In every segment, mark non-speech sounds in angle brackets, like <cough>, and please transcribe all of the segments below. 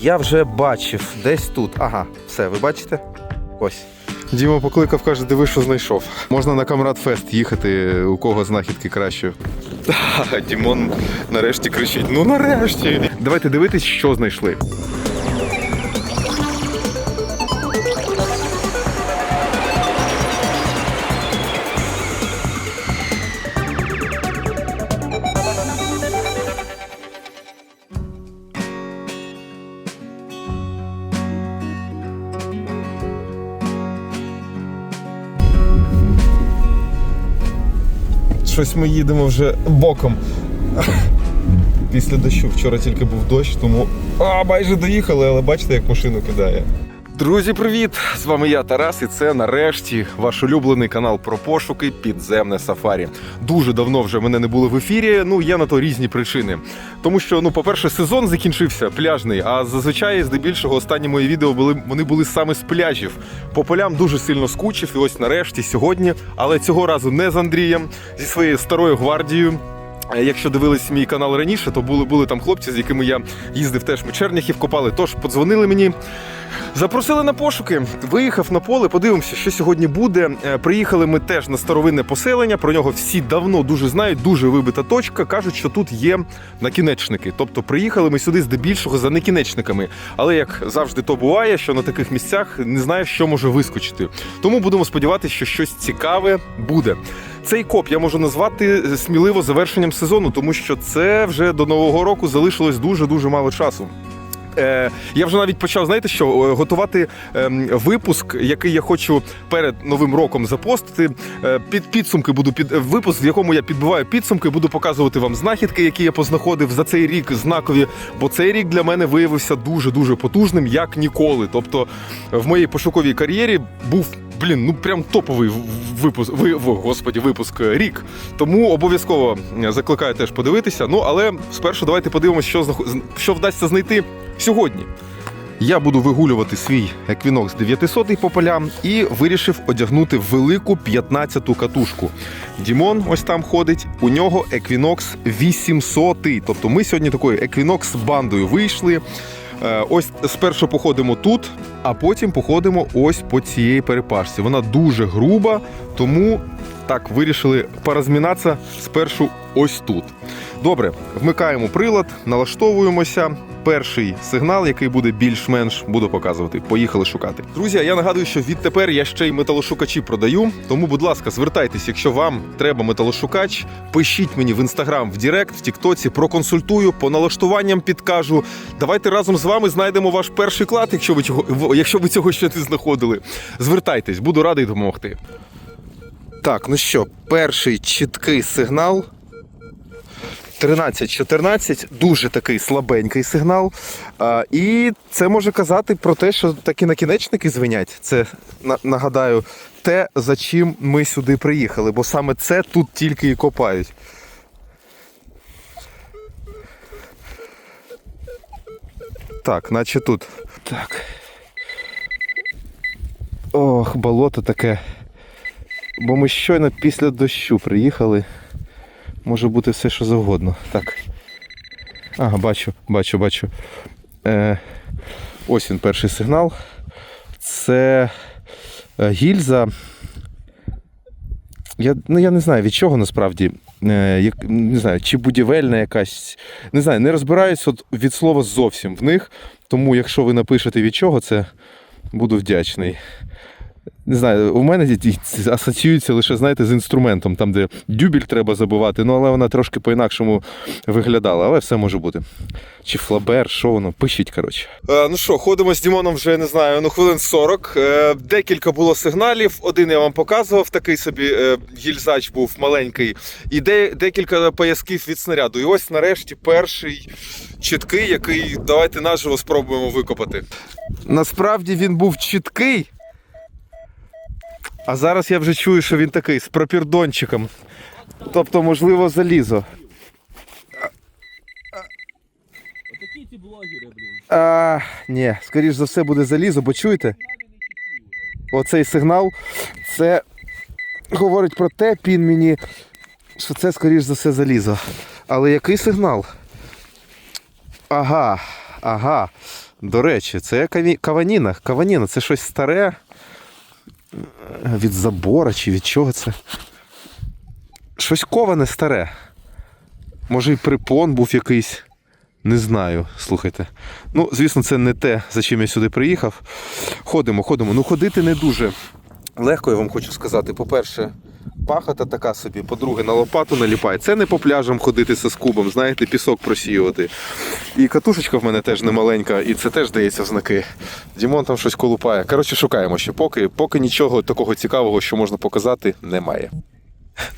я вже бачив десь тут. Ага, все, ви бачите? Ось. Діма покликав, каже, диви, що знайшов. Можна на Камрад Фест їхати, у кого знахідки краще. Дімон нарешті кричить: ну нарешті. Давайте дивитись, що знайшли. Щось ми їдемо вже боком. Після дощу. Вчора тільки був дощ, тому а, майже доїхали, але бачите, як машину кидає. Друзі, привіт! З вами я Тарас, і це нарешті ваш улюблений канал про пошуки Підземне Сафарі. Дуже давно вже мене не було в ефірі. Ну є на то різні причини. Тому що, ну, по-перше, сезон закінчився пляжний. А зазвичай, здебільшого, останні мої відео були вони були саме з пляжів. По полям дуже сильно скучив. І ось нарешті сьогодні, але цього разу не з Андрієм, зі своєю старою гвардією. Е, Якщо дивились мій канал раніше, то були, були там хлопці, з якими я їздив теж ми Черняхів копали. Тож подзвонили мені, запросили на пошуки. Виїхав на поле, подивимося, що сьогодні буде. Е, Приїхали ми теж на старовинне поселення. Про нього всі давно дуже знають. Дуже вибита точка. кажуть, що тут є накінечники. Тобто приїхали ми сюди здебільшого за накінечниками. Але як завжди то буває, що на таких місцях не знаєш, що може вискочити. Тому будемо сподіватися, що щось цікаве буде. Цей коп я можу назвати сміливо завершенням сезону, тому що це вже до нового року залишилось дуже дуже мало часу. Е, я вже навіть почав, знаєте що, е, готувати ем, випуск, який я хочу перед новим роком запостити. Е, під підсумки буду під випуск, в якому я підбиваю підсумки, буду показувати вам знахідки, які я познаходив за цей рік знакові. Бо цей рік для мене виявився дуже дуже потужним, як ніколи. Тобто, в моїй пошуковій кар'єрі був. Блін, ну прям топовий випуск, ви, господі, випуск е, рік. Тому обов'язково закликаю теж подивитися. Ну але спершу давайте подивимося, що що вдасться знайти сьогодні. Я буду вигулювати свій Equinox 900 по полям і вирішив одягнути велику 15-ту катушку. Дімон ось там ходить. У нього Equinox 800. Тобто ми сьогодні такою Equinox бандою вийшли. Е, Ось спершу походимо тут, а потім походимо ось по цієї перепашці. Вона дуже груба, тому так вирішили порозмінатися спершу ось тут. Добре, вмикаємо прилад, налаштовуємося. Перший сигнал, який буде більш-менш, буду показувати. Поїхали шукати. Друзі, я нагадую, що відтепер я ще й металошукачі продаю. Тому, будь ласка, звертайтесь, якщо вам треба металошукач, пишіть мені в інстаграм, в Директ, в Тіктоці, проконсультую, по налаштуванням підкажу. Давайте разом з вами знайдемо ваш перший клад, якщо ви цього, якщо ви цього ще не знаходили. Звертайтесь, буду радий допомогти. Так, ну що, перший чіткий сигнал. 13-14, дуже такий слабенький сигнал. І це може казати про те, що такі накінечники звенять. Це нагадаю те, за чим ми сюди приїхали, бо саме це тут тільки і копають. Так, наче тут. Так. Ох, болото таке. Бо ми щойно після дощу приїхали. Може бути все, що завгодно. Так. Ага, бачу, бачу, бачу. Е, ось він перший сигнал. Це е, гільза. Я, ну, я не знаю від чого насправді. Е, не знаю, чи будівельна якась. Не знаю, не розбираюсь от від слова зовсім в них. Тому, якщо ви напишете від чого, це буду вдячний. Не знаю, у мене асоціюється лише, знаєте, з інструментом, там, де дюбель треба забивати, ну але вона трошки по-інакшому виглядала, але все може бути. Чи флабер, що воно? Пишіть, коротше. Е, ну що, ходимо з Дімоном вже не знаю, ну хвилин 40. Е, декілька було сигналів. Один я вам показував, такий собі е, гільзач був маленький, і де, декілька поясків від снаряду. І ось нарешті перший чіткий, який давайте наживо спробуємо викопати. Насправді він був чіткий. А зараз я вже чую, що він такий з пропірдончиком. Тобто, можливо, залізо. Отакі ці блогери, блін. А, ні, скоріш за все буде залізо, бо чуєте? Оцей сигнал це говорить про те, пін мені, що це скоріш за все залізо. Але який сигнал? Ага, ага. До речі, це каваніна. Каваніна це щось старе. Від забора чи від чого це? Щось коване старе. Може, і припон був якийсь. Не знаю, слухайте. Ну, звісно, це не те, за чим я сюди приїхав. Ходимо, ходимо. Ну, ходити не дуже легко, я вам хочу сказати. По-перше, пахота така собі, по-друге, на лопату наліпає. Це не по пляжам ходити з скубом, знаєте, пісок просіювати. І катушечка в мене теж не маленька, і це теж дається в знаки. Дімон там щось колупає. Коротше, шукаємо ще. Поки, поки нічого такого цікавого, що можна показати, немає.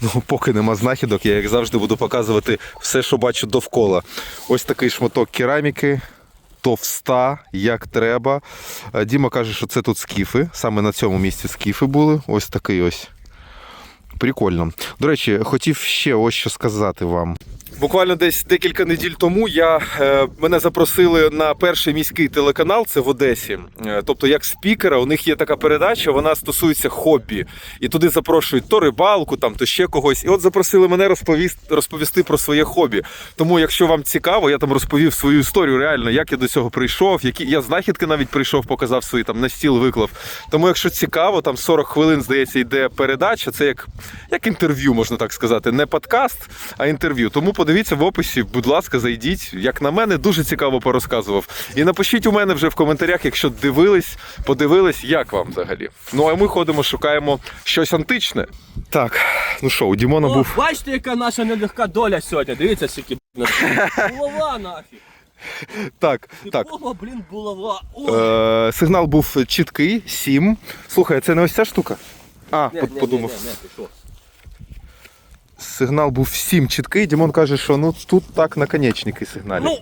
Ну, поки нема знахідок, я як завжди буду показувати все, що бачу довкола. Ось такий шматок кераміки, товста, як треба. Е, Діма каже, що це тут скіфи. Саме на цьому місці скіфи були. Ось такий ось. Прикольно. До речі, хотів ще ось що сказати вам. Буквально десь декілька неділь тому я, е, мене запросили на перший міський телеканал, це в Одесі. Е, тобто, як спікера, у них є така передача, вона стосується хобі. І туди запрошують то рибалку, там, то ще когось. І от запросили мене розповісти, розповісти про своє хобі. Тому, якщо вам цікаво, я там розповів свою історію, реально, як я до цього прийшов, які я знахідки навіть прийшов, показав свої там на стіл виклав. Тому, якщо цікаво, там 40 хвилин, здається, йде передача. Це як, як інтерв'ю, можна так сказати. Не подкаст, а інтерв'ю. Тому подивіться в описі, будь ласка, зайдіть. Як на мене, дуже цікаво порозказував. І напишіть у мене вже в коментарях, якщо дивились, подивились, як вам взагалі. Ну а ми ходимо, шукаємо щось античне. Так, ну що, у Дімона О, був. бачите, яка наша нелегка доля сьогодні. Дивіться, скільки б**, <laughs> булава нафіг. Так, так. Типова, блін, булава. Е, сигнал був чіткий, 7. Слухай, це не ось ця штука? А, Не, под- не, подумав. Не, не, не, ти що? Сигнал був 7 чіткий. Дімон каже, що ну тут так наконечники сигналі. Ну,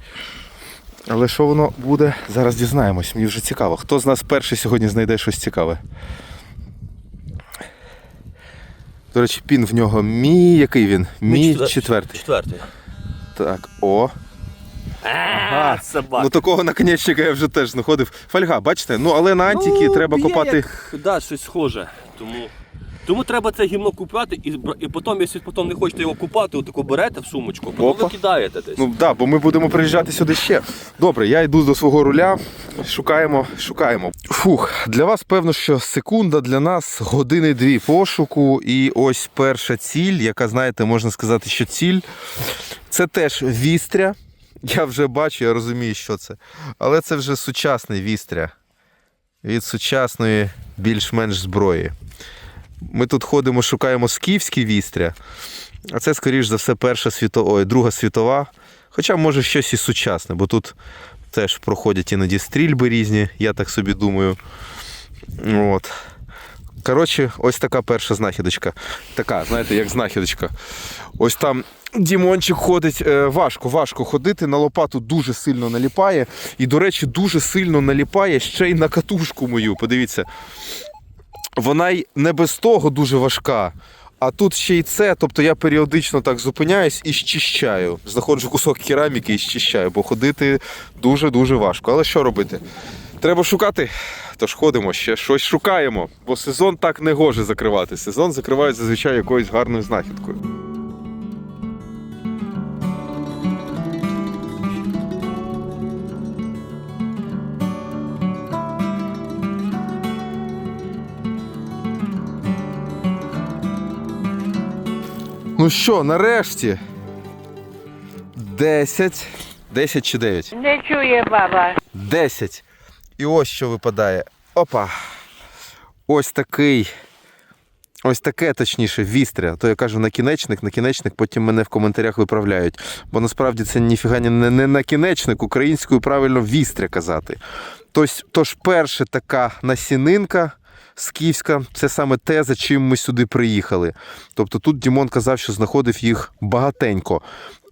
Але що воно буде, зараз дізнаємось. Мені вже цікаво. Хто з нас перший сьогодні знайде щось цікаве? До речі, пін в нього мій. Який він? Мій четвертий. четвертий. Так, о. А, собака. Ну такого наконечника я вже теж знаходив. Фольга, бачите? Ну але на антіки Ну, треба копати. Да, щось схоже. Тому, тому треба це гімно купляти і, і потім, якщо потім не хочете його купати, отаку берете в сумочку, потім Опа. викидаєте десь. Ну так, да, бо ми будемо приїжджати сюди ще. Добре, я йду до свого руля. Шукаємо, шукаємо. Фух, для вас певно, що секунда, для нас години дві пошуку. І ось перша ціль, яка, знаєте, можна сказати, що ціль. Це теж вістря. Я вже бачу, я розумію, що це. Але це вже сучасний вістря. Від сучасної більш-менш зброї. Ми тут ходимо, шукаємо скіфські вістря. А це, скоріш за все, перша світова, ой, друга світова. Хоча, може, щось і сучасне, бо тут теж проходять іноді стрільби різні, я так собі думаю. От. Коротше, ось така перша знахідочка. Така, знаєте, як знахідочка. Ось там Дімончик ходить. Е, важко, важко ходити. На лопату дуже сильно наліпає. І, до речі, дуже сильно наліпає ще й на катушку мою. Подивіться. Вона й не без того дуже важка. А тут ще й це, тобто я періодично так зупиняюсь і щищаю. Знаходжу кусок кераміки і щищаю, бо ходити дуже-дуже важко. Але що робити? Треба шукати. Тож ходимо, ще щось шукаємо. Бо сезон так не гоже закривати. Сезон закривають зазвичай якоюсь гарною знахідкою. Ну що, нарешті? 10. 10 чи 9? Не чує баба. 10. І ось що випадає. Опа. Ось такий. Ось таке, точніше, вістря. То я кажу накінечник, накінечник, потім мене в коментарях виправляють. Бо насправді це ніфіга не, не накінечник, українською правильно вістря казати. Тось, тож перша така насінинка скіфська, це саме те, за чим ми сюди приїхали. Тобто тут Дімон казав, що знаходив їх багатенько.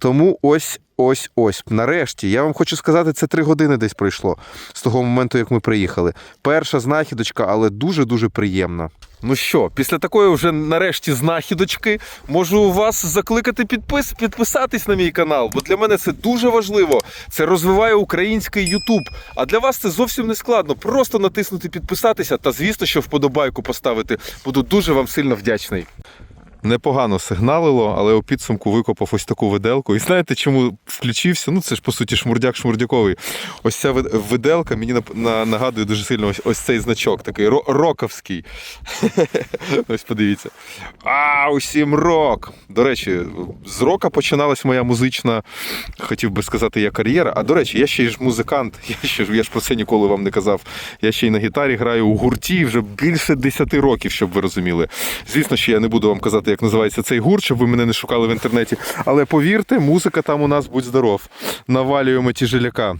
Тому ось, ось, ось. Нарешті, я вам хочу сказати, це три години десь пройшло з того моменту, як ми приїхали. Перша знахідочка, але дуже-дуже приємна. Ну що, після такої вже нарешті знахідочки можу вас закликати підпис, підписатись на мій канал, бо для мене це дуже важливо. Це розвиває український Ютуб. А для вас це зовсім не складно. Просто натиснути підписатися та, звісно, що вподобайку поставити. Буду дуже вам сильно вдячний. Непогано сигналило, але у підсумку викопав ось таку виделку. І знаєте, чому включився? Ну, це ж по суті шмурдяк шмурдяковий. Ось ця вид- виделка мені нагадує дуже сильно ось, ось цей значок, такий ро- роковський. <laughs> ось подивіться. А, усім рок! До речі, з рока починалась моя музична, хотів би сказати, я кар'єра. А до речі, я ще ж музикант. <laughs> Я ще ж я ж про це ніколи вам не казав. Я ще й на гітарі граю у гурті вже більше 10 років, щоб ви розуміли. Звісно, що я не буду вам казати, як називається цей гурт, щоб ви мене не шукали в інтернеті. Але повірте, музика там у нас будь здоров. Навалюємо тяжеляка.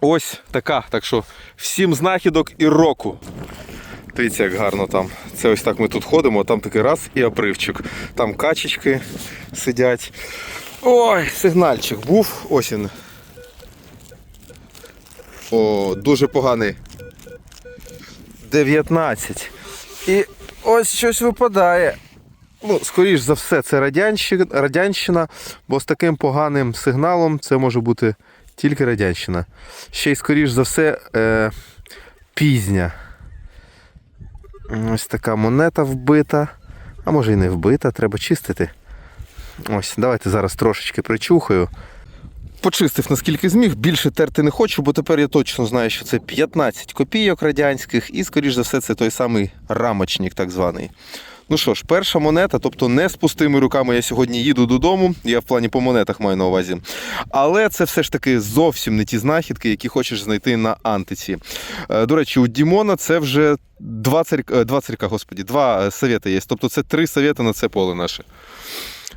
Ось така. Так що всім знахідок і року. Дивіться, як гарно там. Це ось так ми тут ходимо, а там такий раз і обривчик. Там качечки сидять. Ой, сигнальчик був. Ось він. О, дуже поганий. 19. І ось щось випадає. Ну, скоріш за все, це радянщина, бо з таким поганим сигналом це може бути тільки радянщина. Ще й, скоріш за все, е, пізня. Ось така монета вбита. А може і не вбита, треба чистити. Ось, давайте зараз трошечки причухаю. Почистив наскільки зміг, більше терти не хочу, бо тепер я точно знаю, що це 15 копійок радянських, і, скоріш за все, це той самий рамочник, так званий. Ну що ж, перша монета, тобто не з пустими руками я сьогодні їду додому. Я в плані по монетах маю на увазі. Але це все ж таки зовсім не ті знахідки, які хочеш знайти на антиці. Е, До речі, у Дімона це вже два царька, е, два царька, господі, два е, совєти є. Тобто це три совєти на це поле наше.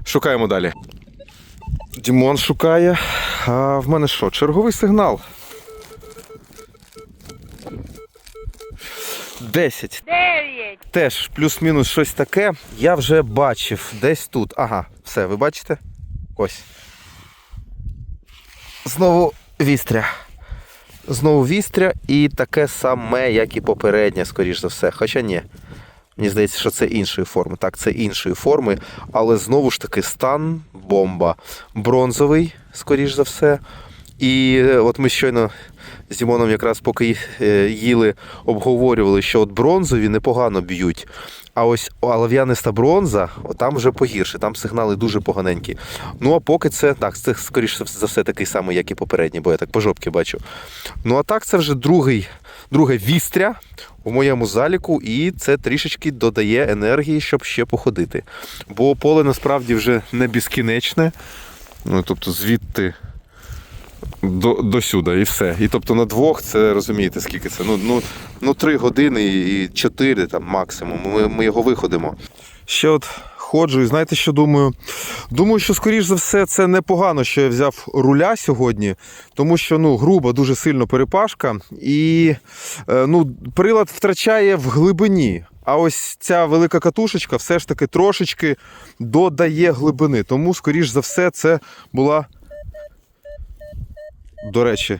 Шукаємо далі. Дімон шукає. А в мене що? Черговий сигнал. 10. Дев'ять. Теж плюс-мінус щось таке. Я вже бачив десь тут. Ага, все, ви бачите? Ось. Знову вістря. Знову вістря і таке саме, як і попереднє, скоріш за все. Хоча ні. Мені здається, що це іншої форми. Так, це іншої форми, але знову ж таки стан бомба. Бронзовий, скоріш за все. І е, от ми щойно з Дімоном, якраз поки е, їли, обговорювали, що от бронзові непогано б'ють. А ось олов'яниста бронза, там вже погірше, там сигнали дуже поганенькі. Ну а поки це так, це скоріше за все такий самий, як і попередній, бо я так по жопки бачу. Ну а так, це вже другий, друге вістря у моєму заліку, і це трішечки додає енергії, щоб ще походити. Бо поле насправді вже не безкінечне. Ну, тобто звідти до, до сюди і все. І тобто на двох це розумієте, скільки це? Ну, ну, ну три години і чотири там максимум. Ми, ми його виходимо. Ще от ходжу, і знаєте, що думаю? Думаю, що скоріш за все це непогано, що я взяв руля сьогодні, тому що ну, груба дуже сильно перепашка, і е, ну, прилад втрачає в глибині. А ось ця велика катушечка все ж таки трошечки додає глибини. Тому, скоріш за все, це була до речі,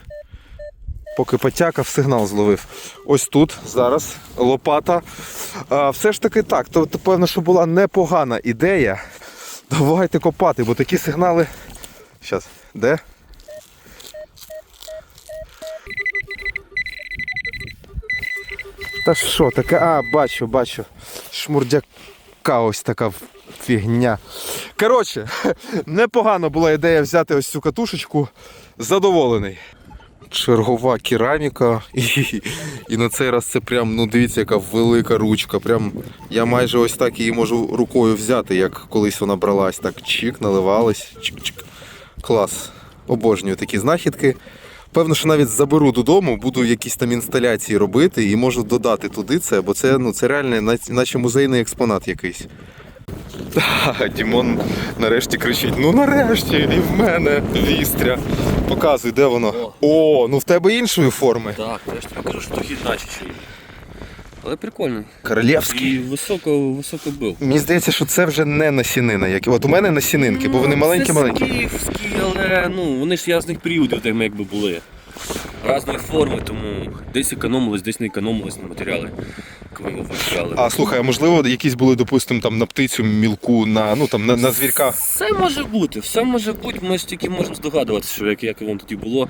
поки потякав, сигнал зловив. Ось тут зараз лопата. А, все ж таки так. То, то певно, що була непогана ідея. Давайте копати, бо такі сигнали. Зараз, де? Та що, таке? А, бачу, бачу. Шмурдяка ось така фігня. Коротше, <laughs> непогана була ідея взяти ось цю катушечку. Задоволений. Чергова кераміка. <laughs> І, і на цей раз це прям, ну дивіться, яка велика ручка. Прям я майже ось так її можу рукою взяти, як колись вона бралась. Так чик, наливалась. Чик-чик. Клас. Обожнюю такі знахідки. Певно, що навіть заберу додому, буду якісь там інсталяції робити і можу додати туди це, бо це, ну, це реально наче музейний експонат якийсь. Та, Дімон нарешті кричить: ну нарешті, і в мене вістря. Показуй, де воно. О, ну в тебе іншої форми. Так, я ж тобі кажу, що трохи іначе чую. Але прикольно. Королівський. І високо, високо бив. Мені здається, що це вже не насінина. Як... От у мене насінинки, бо вони Ну, маленькі-маленькі. Це скіфські, але ну, вони ж різних періодів тими якби були. різної форми, тому десь економилось, десь не економилось на матеріали, ми вивчали. А слухай, а можливо, якісь були, допустимо, там на птицю, мілку, на ну там на, на звірка. Все може бути, все може бути. Ми ж тільки можемо здогадуватися, що як, як воно тоді було.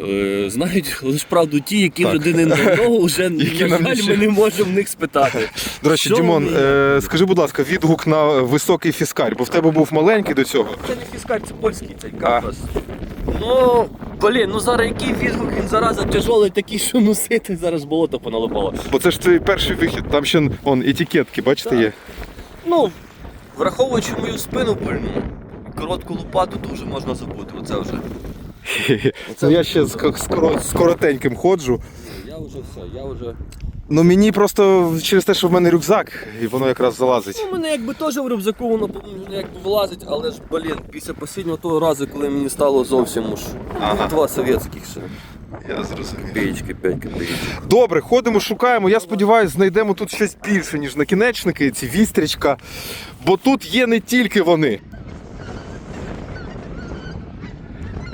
Е, знають лише правду ті, які Так. вже давно <laughs> вже Які на жаль, ми не можемо в них спитати. До речі, Що Дімон, вони? е, скажи, будь ласка, відгук на високий фіскарь, бо в тебе був маленький до цього. Це не фіскаль, це польський цей капас. Ну, блін, ну зараз який відгук, він зараза тяжолий, такий, що носити, зараз болото поналипало. Бо це ж твій перший вихід, там ще он, етикетки, бачите, Так. є. Ну, враховуючи мою спину пильну, коротку лопату, вже можна забути. Оце вже. <laughs> Ну, я ще з, коротеньким ходжу. Я вже все, я вже. Ну мені просто через те, що в мене рюкзак, і воно якраз залазить. Ну, мене якби теж в рюкзаку воно якби влазить, але ж, блін, після останнього того разу, коли мені стало зовсім уж Ага. два совєтських ще. Я зрозумів. Копеечки, 5 копеечок. Добре, ходимо, шукаємо. Я сподіваюся, знайдемо тут щось більше, ніж накінечники, ці вістрічка. Бо тут є не тільки вони.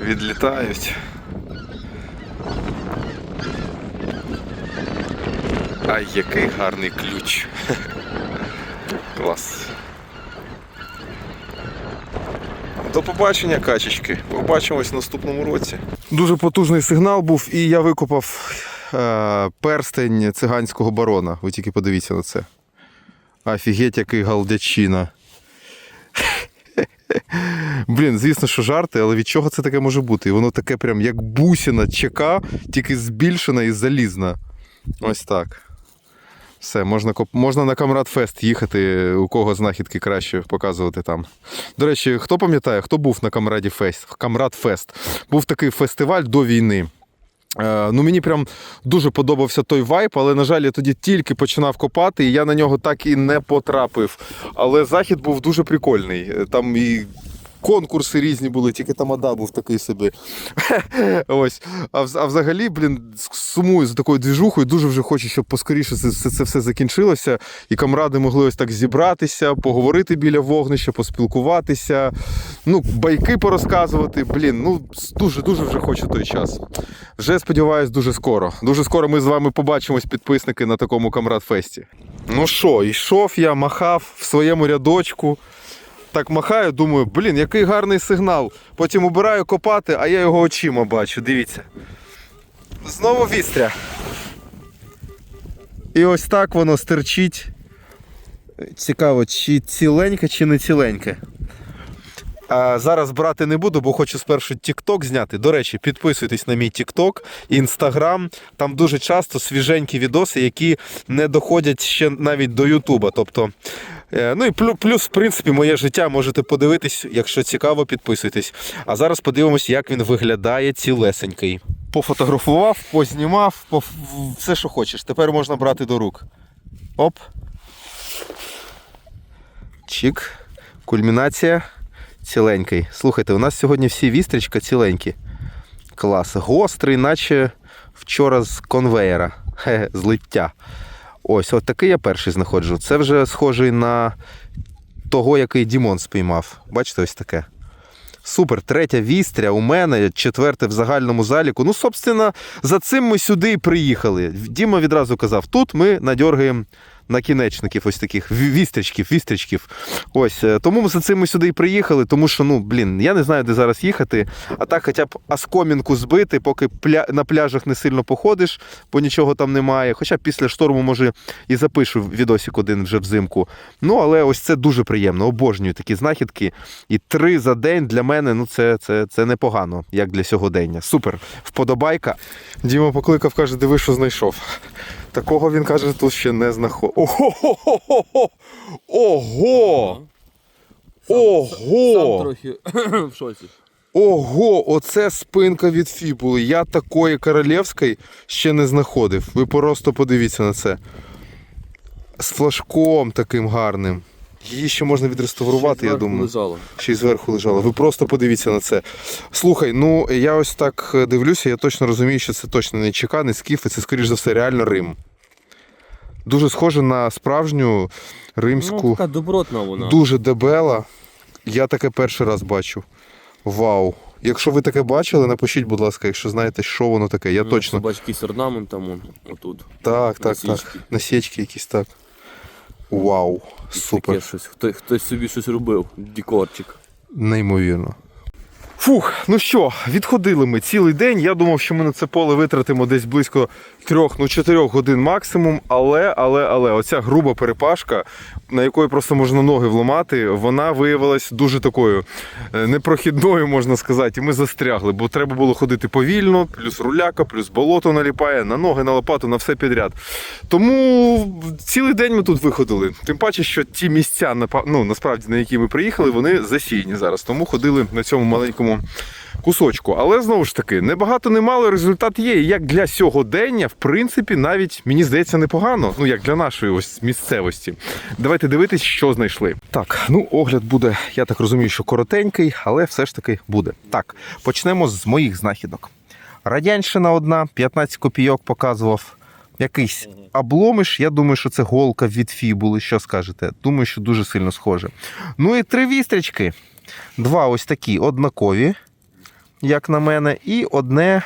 Відлітають. Ай, який гарний ключ. <laughs> Клас. До побачення, качечки. Побачимось в наступному році. Дуже потужний сигнал був, і я викопав е, перстень циганського барона. Ви тільки подивіться на це. Офігеть, який галдячина. Блін, звісно, що жарти, але від чого це таке може бути? І воно таке прям як бусіна ЧК, тільки збільшена і залізна. Ось так. Все, можна, можна на Камрад Фест їхати, у кого знахідки краще показувати там. До речі, хто пам'ятає, хто був на Камраді Фест? Камрад Фест. Був такий фестиваль до війни. Е, ну, мені прям дуже подобався той вайп, але, на жаль, я тоді тільки починав копати, і я на нього так і не потрапив. Але захід був дуже прикольний. Е, Там і конкурси різні були, тільки тамада був такий собі. <laughs> Ось. А, а взагалі, блін, сумую за такою двіжухою. Дуже вже хочу, щоб поскоріше це, це, все закінчилося. І камради могли ось так зібратися, поговорити біля вогнища, поспілкуватися, ну, байки порозказувати. Блін, ну дуже дуже вже хочу той час. Вже сподіваюсь, дуже скоро. Дуже скоро ми з вами побачимось, підписники, на такому камрад-фесті. Ну що, йшов я, махав в своєму рядочку. Так махаю, думаю, блін, який гарний сигнал. Потім обираю копати, а я його очима бачу. Дивіться. Знову вістря. І ось так воно стерчить. Цікаво, чи ціленьке, чи не ціленьке. А зараз брати не буду, бо хочу спершу TikTok зняти. До речі, підписуйтесь на мій TikTok, Instagram. Там дуже часто свіженькі відоси, які не доходять ще навіть до Ютуба. Тобто, ну і плюс, в принципі, моє життя можете подивитись, якщо цікаво, підписуйтесь. А зараз подивимось, як він виглядає цілесенький. Пофотографував, познімав, поф... все, що хочеш. Тепер можна брати до рук. Оп. Чик. Кульмінація ціленький. Слухайте, у нас сьогодні всі вістрічка ціленькі. Клас. Гострий, наче вчора з конвеєра. Хе, з лиття. Ось, от такий я перший знаходжу. Це вже схожий на того, який Дімон спіймав. Бачите, ось таке. Супер, третя вістря у мене, четверте в загальному заліку. Ну, собственно, за цим ми сюди і приїхали. Діма відразу казав: тут ми надьоргаємо накінечників, ось таких ві- вістрічків, вістрічків. Ось е, тому ми за цим ми сюди і приїхали, тому що, ну, блін, я не знаю, де зараз їхати. А так, хоча б оскомінку збити, поки пля... на пляжах не сильно походиш, бо нічого там немає. Хоча після шторму, може, і запишу відосик один вже взимку. Ну, але ось це дуже приємно. Обожнюю такі знахідки. І три за день для мене ну це, це, це непогано, як для сьогодення. Супер. Вподобайка. Діма покликав, каже, диви, що знайшов. Такого він каже, тут ще не знаходив. Ого! Ого! Ого! трохи <coughs> в шоці. Ого! Оце спинка від фібули. Я такої королівської ще не знаходив. Ви просто подивіться на це. З флажком таким гарним. Її ще можна відреставрувати, я думаю. Лежало. Ще й зверху лежала. Ви просто подивіться на це. Слухай, ну я ось так дивлюся, я точно розумію, що це точно не ЧК, не скіф, і це, скоріш за все, реально Рим. Дуже схоже на справжню римську, Ну, така добротна вона. дуже дебела. Я таке перший раз бачу. Вау! Якщо ви таке бачили, напишіть, будь ласка, якщо знаєте, що воно таке. Я точно. Бач, якийсь орнамент там он, отут. Так, так, так. Насічки. Насічки якісь так. Вау, супер. Таке щось. Хто, хтось собі щось робив. Дікорчик. Неймовірно. Фух, ну що, відходили ми цілий день. Я думав, що ми на це поле витратимо десь близько трьох, ну чотирьох годин максимум. Але, але, але, оця груба перепашка, на якої просто можна ноги вломати, вона виявилась дуже такою е, непрохідною, можна сказати. І ми застрягли, бо треба було ходити повільно, плюс руляка, плюс болото наліпає, на ноги, на лопату, на все підряд. Тому цілий день ми тут виходили. Тим паче, що ті місця, ну, насправді, на які ми приїхали, вони засіяні зараз. Тому ходили на цьому маленькому кусочку. Але знову ж таки, небагато не мало, результат є. Як для сьогодення, в принципі, навіть мені здається непогано. Ну як для нашої ось місцевості. Давайте дивитись, що знайшли. Так, ну огляд буде, я так розумію, що коротенький, але все ж таки буде. Так, почнемо з моїх знахідок. Радянщина одна, 15 копійок показував. Якийсь обломиш, я думаю, що це голка від фібули. Що скажете? Думаю, що дуже сильно схоже. Ну і три вістрічки. Два ось такі однакові, як на мене, і одне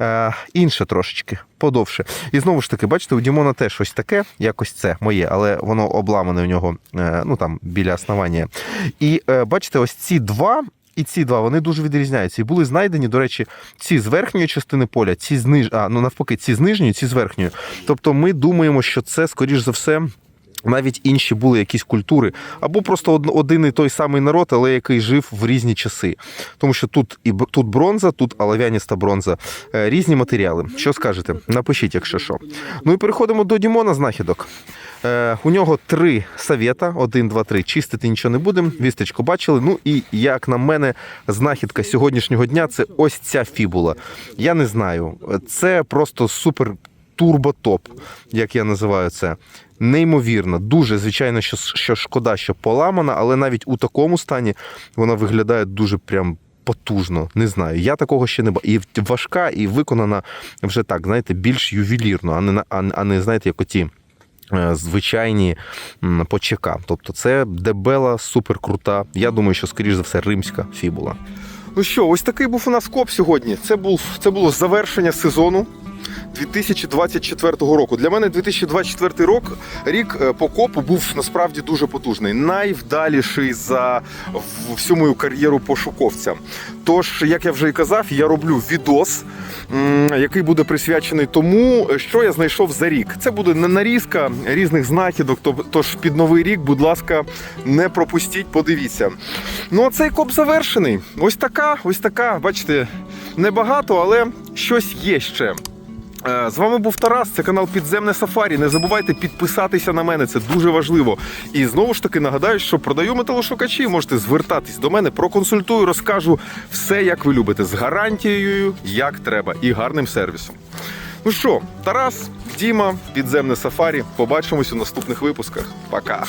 е, інше трошечки подовше. І знову ж таки, бачите, у Дімона теж щось таке, якось це моє, але воно обламане у нього е, ну, там, біля основання. І е, бачите, ось ці два. І ці два вони дуже відрізняються. І були знайдені, до речі, ці з верхньої частини поля, ці з ниж... а, ну навпаки, ці з нижньої, ці з верхньої. Тобто ми думаємо, що це, скоріш за все, навіть інші були якісь культури, або просто один і той самий народ, але який жив в різні часи. Тому що тут і тут бронза, тут олов'яніста бронза, Е, різні матеріали. Що скажете? Напишіть, якщо що. Ну і переходимо до Дімона знахідок. Е, у нього три совєта: один, два, три. Чистити нічого не будемо. Вісточку бачили. Ну і як на мене, знахідка сьогоднішнього дня це ось ця фібула. Я не знаю. Це просто супер турботоп, як я називаю це. Неймовірно, дуже звичайно, що, що шкода, що поламана, але навіть у такому стані вона виглядає дуже прям. Потужно, не знаю. Я такого ще не бачив. І важка, і виконана вже так, знаєте, більш ювелірно, а не а, не- знаєте, як оті е, звичайні по ЧК. Тобто це дебела, супер крута. Я думаю, що скоріш за все римська фібула. Ну що, ось такий був у нас коп сьогодні. Це був це було завершення сезону. 2024 року. Для мене 2024 рок рік е, по копу був насправді дуже потужний, найвдаліший за всю мою кар'єру пошуковця. Тож, як я вже і казав, я роблю відос, який буде присвячений тому, що я знайшов за рік. Це буде не нарізка різних знахідок. Тож під новий рік, будь ласка, не пропустіть, подивіться. Ну, а цей коп завершений. Ось така, ось така. Бачите, небагато, але щось є ще. Е, З вами був Тарас, це канал Підземне Сафарі. Не забувайте підписатися на мене, це дуже важливо. І знову ж таки нагадаю, що продаю металошукачі. Можете звертатись до мене, проконсультую, розкажу все, як ви любите, з гарантією, як треба, і гарним сервісом. Ну що, Тарас, Діма, підземне Сафарі. Побачимось у наступних випусках. Пока.